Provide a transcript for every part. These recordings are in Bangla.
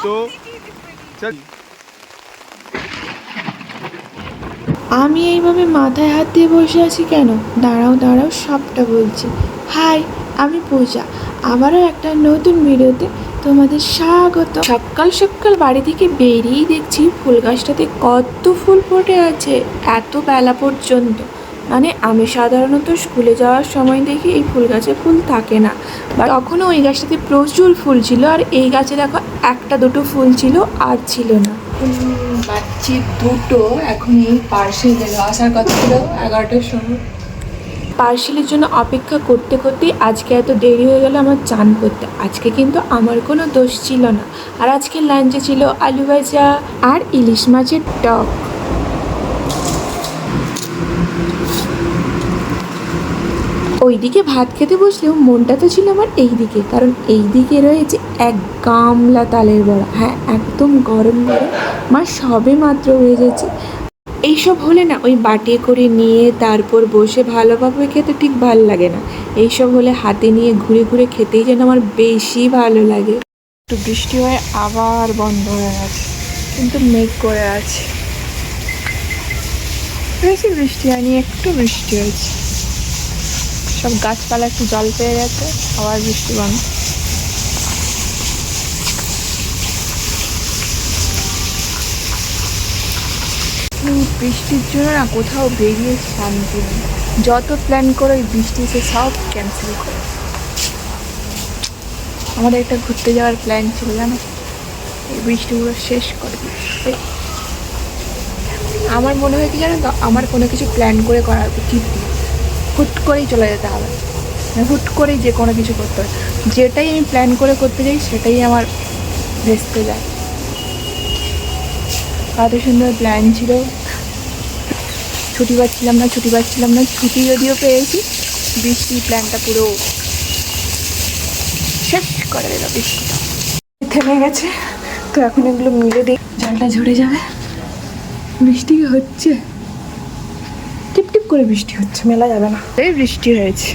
तो चल আমি এইভাবে মাথায় হাত দিয়ে বসে আছি কেন দাঁড়াও দাঁড়াও সবটা বলছি হাই আমি পূজা আবারও একটা নতুন ভিডিওতে তোমাদের স্বাগত সকাল সকাল বাড়ি থেকে বেরিয়েই দেখছি ফুল গাছটাতে কত ফুল ফুটে আছে এত বেলা পর্যন্ত মানে আমি সাধারণত স্কুলে যাওয়ার সময় দেখি এই ফুল গাছে ফুল থাকে না। বা তখনও ওই গাছটাতে প্রচুর ফুল ছিল আর এই গাছে দেখো একটা দুটো ফুল ছিল আর ছিল না। পাচ্ছি দুটো এখন এই পার্সেল আসার কথা ছিল এগারোটার সময়। পার্সেলের জন্য অপেক্ষা করতে করতেই আজকে এত দেরি হয়ে গেল আমার চান করতে। আজকে কিন্তু আমার কোনো দোষ ছিল না। আর আজকে লাঞ্চে ছিল আলু ভাজা আর ইলিশ মাছের টক। ওইদিকে ভাত খেতে বসলেও মনটা তো ছিল আমার এই দিকে, কারণ এই দিকে রয়েছে এক গামলা তালের বড়া। হ্যাঁ একদম গরম গরম। মা, সবে মাত্র হয়ে গেছে। এইসব হলে না, ওই বাটিয়ে করে নিয়ে তারপর বসে ভালোভাবে খেতে ঠিক ভালো লাগে না। এইসব হলে হাতে নিয়ে ঘুরে ঘুরে খেতেই যেন আমার বেশি ভালো লাগে। একটু বৃষ্টি হয়ে আবার বন্ধ হয়ে গেছে, কিন্তু মেঘ করে আছে। বেশি বৃষ্টি হয়নি, একটু বৃষ্টি হয়েছে। সব গাছপালা একটু জল পেয়ে গেছে, আবার বৃষ্টি বন্ধ। বৃষ্টির জন্য না কোথাও বেরিয়ে শান্তি নেই। যত প্ল্যান করো ওই বৃষ্টি সে সব ক্যান্সেল করো। আমাদের একটা ঘুরতে যাওয়ার প্ল্যান ছিল, জানো? এই বৃষ্টিগুলো শেষ করে আমার মনে হয় কি জানো তো, আমার কোনো কিছু প্ল্যান করে করা উচিত না হুট করেই চলে যেতে হবে। মানে হুট করেই যে কোনো কিছু করতে হবে। যেটাই আমি প্ল্যান করে করতে যাই, সেটাই আমার ভেস্তে যায়। কত সুন্দর প্ল্যান ছিল। ছুটি পাচ্ছিলাম না, ছুটি পাচ্ছিলাম না, ছুটি যদিও পেয়েছি, বৃষ্টি প্ল্যানটা পুরো শেষ করে দিল বৃষ্টিটা। থেমে গেছে। তো এখন এগুলো মিলে দিই। জলটা ঝরে যাবে। বৃষ্টি হচ্ছে? করে বৃষ্টি হচ্ছে, মেলা যাবে না। এই বৃষ্টি হয়েছে।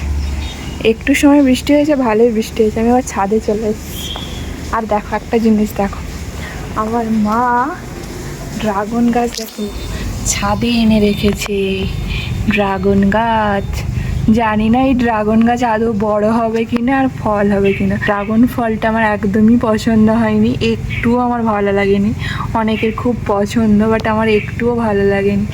একটু সময় বৃষ্টি হয়েছে, ভালোই বৃষ্টি হয়েছে। আমি আবার ছাদে চলে এসেছি। আর দেখো একটা জিনিস, দেখো। আমার মা ড্রাগন গাছ দেখো, ছাদে এনে রেখেছে। ড্রাগন গাছ। জানি না এই ড্রাগন গাছ আদৌ বড় হবে কিনা আর ফল হবে কিনা। ড্রাগন ফলটা আমার একদমই পছন্দ হয়নি, একটুও আমার ভালো লাগেনি। অনেকের খুব পছন্দ বাট আমার একটুও ভালো লাগেনি।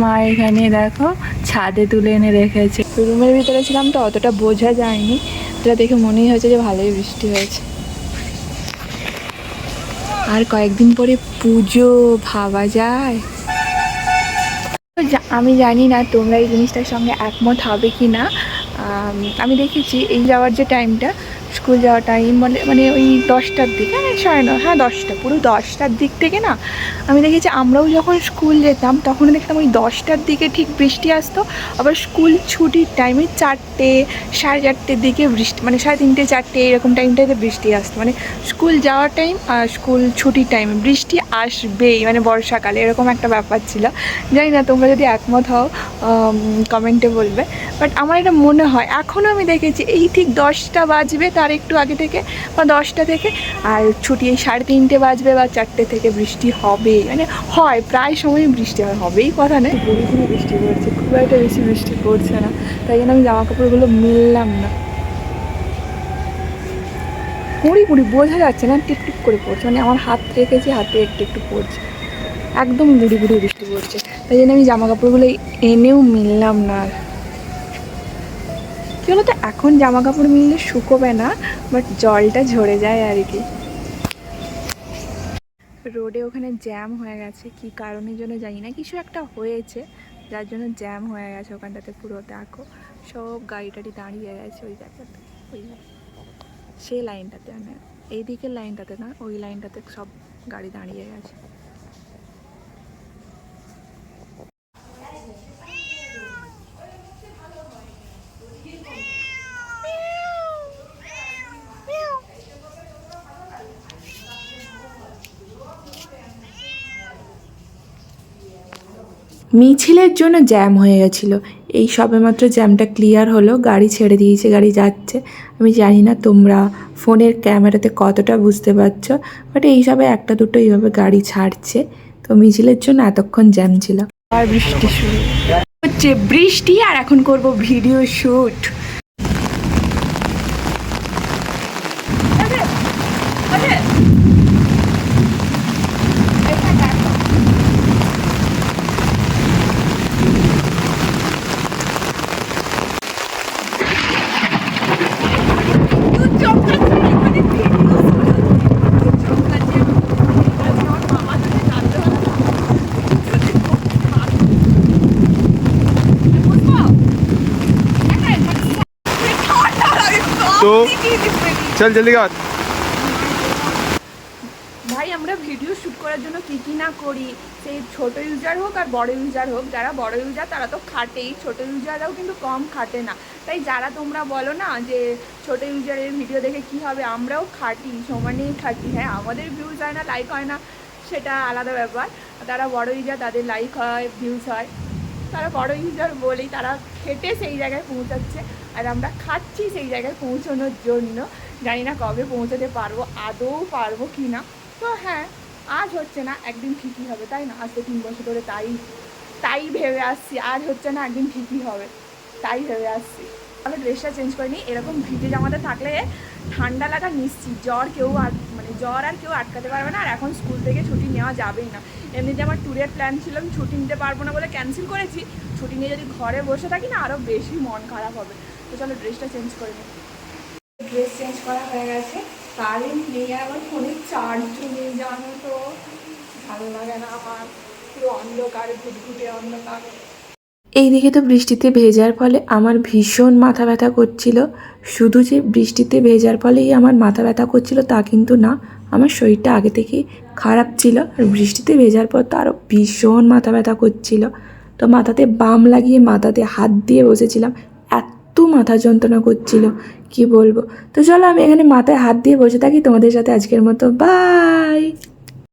মা এখানে দেখো, ছাদে তুলে এনে রেখেছে। রুমের ভিতরে ছিলাম তো, অতটা বোঝা যায়নি। এটা দেখে মনেই হয়েছে যে ভালোই বৃষ্টি হয়েছে। আর কয়েকদিন পরে পুজো, ভাবা যায়। আমি জানি না তোমরা এই জিনিসটার সঙ্গে একমত হবে কি না। আমি দেখেছি এই যাওয়ার যে টাইমটা স্কুল যাওয়ার টাইম মানে মানে ওই দশটার দিকে। সাড়ে ন হ্যাঁ দশটা, পুরো দশটার দিক থেকে না, আমি দেখেছি আমরাও যখন স্কুল যেতাম তখন দেখতাম ওই দশটার দিকে ঠিক বৃষ্টি আসতো, আবার স্কুল ছুটির টাইমে চারটে, সাড়ে চারটের দিকে বৃষ্টি মানে সাড়ে তিনটে, চারটে, এরকম টাইমটাতে বৃষ্টি আসতো। মানে স্কুল যাওয়ার টাইম আর স্কুল ছুটির টাইমে বৃষ্টি আসবেই মানে বর্ষাকালে, এরকম একটা ব্যাপার ছিল। জানি না, তোমরা যদি একমত হও কমেন্টে বলবে। বাট আমার এটা মনে হয়, এখনও আমি দেখেছি, এই ঠিক দশটা বাজবে তার একটু আগে থেকে, বা দশটা থেকে, আর ছুটি এই সাড়ে তিনটে বাজবে বা চারটে থেকে বৃষ্টি হবে। মানে হয় প্রায় সময় বৃষ্টি হয় হবেই কথা নেই পরিপূর্ণ বৃষ্টি পড়ছে খুব একটা বেশি বৃষ্টি পড়ছে না। তাই জন্য আমি জামা কাপড়গুলো মিললাম না। পুরি পুরি বোঝা যাচ্ছে না টিপ করে পড়ছে। মানে আমার হাত রেখেছি হাতে একটু একটু পড়ছে। একদম গুড়ি গুড়ি বৃষ্টি পড়ছে। তাই জন্য আমি জামা কাপড়গুলো এনেও মিললাম না আর। কী বলতো এখন জামা কাপড় মিললে শুকোবে না বাট জলটা ঝরে যায় আর কি। রোডে ওখানে জ্যাম হয়ে গেছে, কি কারণের জন্য জানি না, কিছু একটা হয়েছে, যার জন্য জ্যাম হয়ে গেছে ওখানটাতে পুরো, দেখো, সব গাড়ি টাড়ি দাঁড়িয়ে গেছে ওই জায়গাতে, ওই সেই লাইনটাতে আমি এইদিকের লাইনটাতে না, ওই লাইনটাতে সব গাড়ি দাঁড়িয়ে গেছে মিছিলের জন্য জ্যাম হয়ে গেছিল। এই সবে মাত্র জ্যামটা ক্লিয়ার হলো, গাড়ি ছেড়ে দিয়েছে, গাড়ি যাচ্ছে। আমি জানি না তোমরা ফোনের ক্যামেরাতে কতটা বুঝতে পারছ বাট এইসবে একটা দুটো এইভাবে গাড়ি ছাড়ছে। তো মিছিলের জন্য এতক্ষণ জ্যাম ছিল। আর বৃষ্টি শুরু। হচ্ছে বৃষ্টি আর এখন করব ভিডিও শুট। তো চল জলদি কর। ভাই, আমরা ভিডিও শুট করার জন্য কী কী না করি? সেই ছোট ইউজার হোক আর বড় ইউজার হোক, যারা বড় ইউজার তারা তো খাটেই। ছোট ইউজাররাও কিন্তু কম খাটে না। তাই যারা তোমরা বলো না যে ছোট ইউজারের ভিডিও দেখে কি হবে, আমরাও খাটি, সমানেই খাটি। হ্যাঁ আমাদের ভিউজ হয় না লাইক হয় না, সেটা আলাদা ব্যাপার। তারা বড় ইউজার তাদের লাইক হয় ভিউজ হয়। তারা বড় ইউজার বলেই তারা খেটে সেই জায়গায় পৌঁছাচ্ছে। আর আমরা খাচ্ছি সেই জায়গায় পৌঁছানোর জন্য। জানি না কবে পৌঁছাতে পারব, আদৌ পারব কি না। তো হ্যাঁ আজ হচ্ছে না, একদিন ঠিকই হবে, তাই না? আজ তো তিন বছর ধরে তাই তাই ভেবে আসছি, আজ হচ্ছে না, একদিন ঠিকই হবে, তাই ভেবে আসছি। আমি ড্রেসটা চেঞ্জ করিনি এরকম ভিজে জামাতে থাকলে ঠান্ডা লাগা নিশ্চিত। জ্বর কেউ আর মানে জ্বর আর কেউ আটকাতে পারবে না, আর এখন স্কুল থেকে ছুটি নেওয়া যাবেই না। এমনিতে আমার ট্যুরের প্ল্যান ছিল, আমি ছুটি নিতে পারব না বলে ক্যান্সেল করেছি। ছুটি নিয়ে যদি ঘরে বসে থাকি না আরও বেশি মন খারাপ হবে। তো চলো ড্রেসটা চেঞ্জ করে নিই। ড্রেস চেঞ্জ করা হয়ে গেছে। কারেন্ট নেই আমার ফোনে চার্জ নেই, জানো তো? ভালো লাগে না আমার। পুরো অন্ধকার, ঘুটঘুটে অন্ধকার। এইদিকে তো বৃষ্টিতে ভেজার ফলে আমার ভীষণ মাথা ব্যথা করছিল। শুধু যে বৃষ্টিতে ভেজার ফলেই আমার মাথা ব্যথা করছিল তা কিন্তু না, আমার শরীরটা আগে থেকেই খারাপ ছিল আর বৃষ্টিতে ভেজার পর তো আরও ভীষণ মাথা ব্যথা করছিল। তো মাথাতে বাম লাগিয়ে মাথাতে হাত দিয়ে বসেছিলাম, এত মাথা যন্ত্রণা করছিল, কি বলব? তো চলো আমি এখানে মাথায় হাত দিয়ে বসে থাকি, তোমাদের সাথে আজকের মতো বাই